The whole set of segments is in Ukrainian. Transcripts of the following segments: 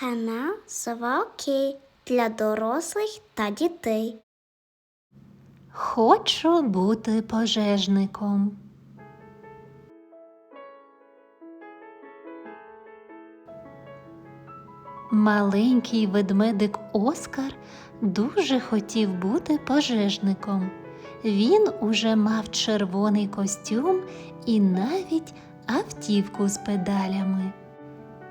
Канал Сова для дорослих та дітей. Хочу бути пожежником. Маленький ведмедик Оскар дуже хотів бути пожежником. Він уже мав червоний костюм і навіть автівку з педалями.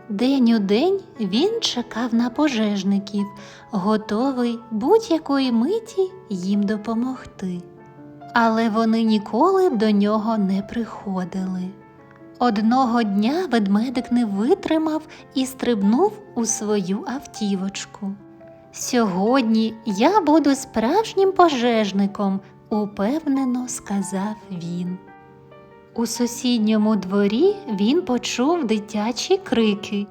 День у день він чекав на пожежників, готовий будь-якої миті їм допомогти. Але вони ніколи до нього не приходили. Одного дня ведмедик не витримав і стрибнув у свою автівочку. Сьогодні я буду справжнім пожежником, упевнено сказав він. У сусідньому дворі він почув дитячі крики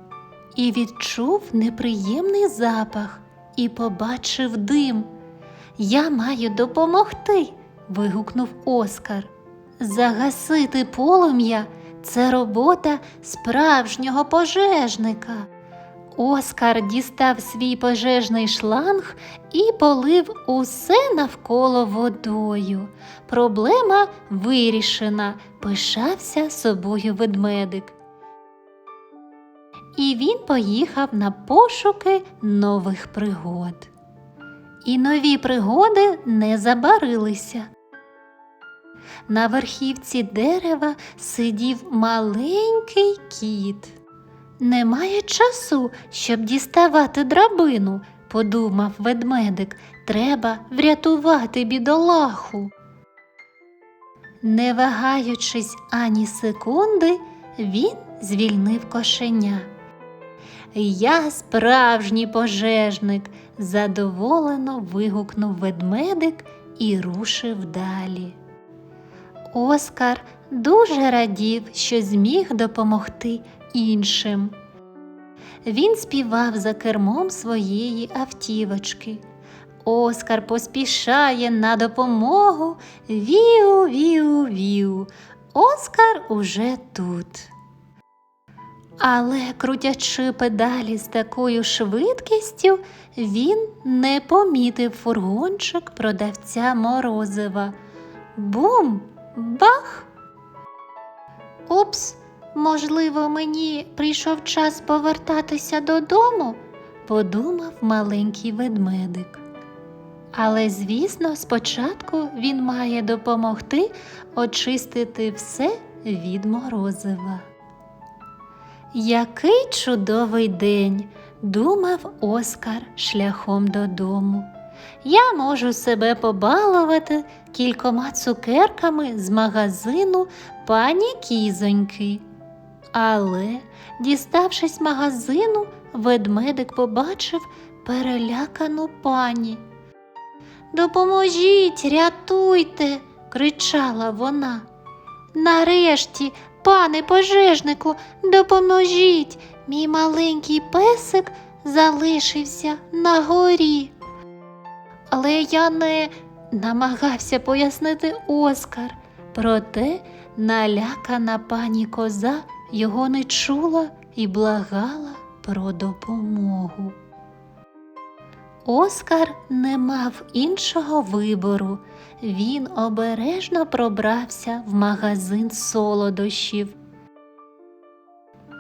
і відчув неприємний запах і побачив дим. Я маю допомогти. вигукнув Оскар. Загасити полум'я це робота справжнього пожежника. Оскар дістав свій пожежний шланг і полив усе навколо водою. Проблема вирішена, пишався собою ведмедик. І він поїхав на пошуки нових пригод. І нові пригоди не забарилися. На верхівці дерева сидів маленький кіт. Немає часу, щоб діставати драбину, подумав ведмедик. Треба врятувати бідолаху. Не вагаючись ані секунди, він звільнив кошеня. Я справжній пожежник, задоволено вигукнув ведмедик і рушив далі. Оскар дуже радів, що зміг допомогти іншим. Він співав за кермом своєї автівочки. Оскар поспішає на допомогу. Віу, віу, віу. Оскар уже тут. Але, крутячи педалі з такою швидкістю, він не помітив фургончик продавця морозива. Бум! Бах! Упс, можливо, мені прийшов час повертатися додому, подумав маленький ведмедик. Але, звісно, спочатку він має допомогти очистити все від морозива. Який чудовий день, думав Оскар шляхом додому. Я можу себе побалувати кількома цукерками з магазину пані кізоньки. Але, діставшись магазину, ведмедик побачив перелякану пані. Допоможіть, рятуйте, кричала вона. Нарешті, пане пожежнику, допоможіть, мій маленький песик залишився на горі. Але я не намагався пояснити Оскар, проте налякана пані коза його не чула і благала про допомогу. Оскар не мав іншого вибору. Він обережно пробрався в магазин солодощів.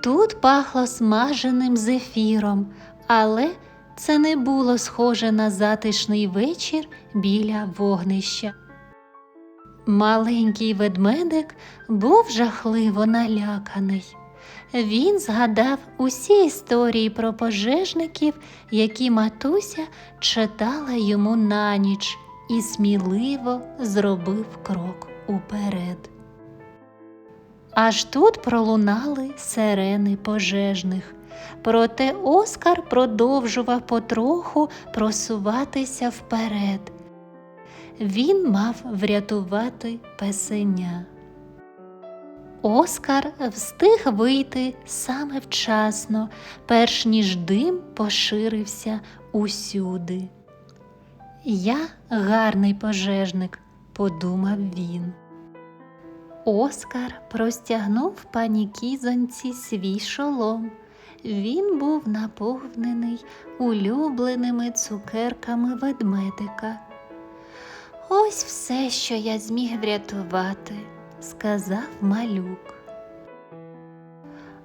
Тут пахло смаженим зефіром, але це не було схоже на затишний вечір біля вогнища. Маленький ведмедик був жахливо наляканий. Він згадав усі історії про пожежників, які матуся читала йому на ніч, і сміливо зробив крок уперед. Аж тут пролунали сирени пожежних. Проте Оскар продовжував потроху просуватися вперед. Він мав врятувати песеня. Оскар встиг вийти саме вчасно, перш ніж дим поширився усюди. Я гарний пожежник, подумав він. Оскар простягнув пані кізоньці свій шолом. він був наповнений улюбленими цукерками ведмедика. Ось все, що я зміг врятувати, сказав малюк.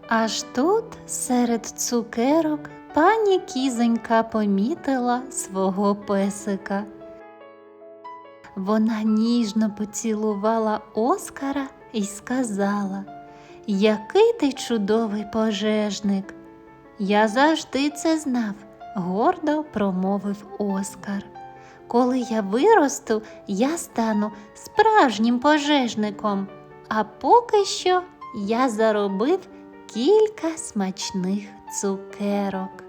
Аж тут серед цукерок пані кізонька помітила свого песика. Вона ніжно поцілувала Оскара і сказала, який ти чудовий пожежник. Я завжди це знав, гордо промовив Оскар. Коли я виросту, я стану справжнім пожежником, а поки що я заробив кілька смачних цукерок.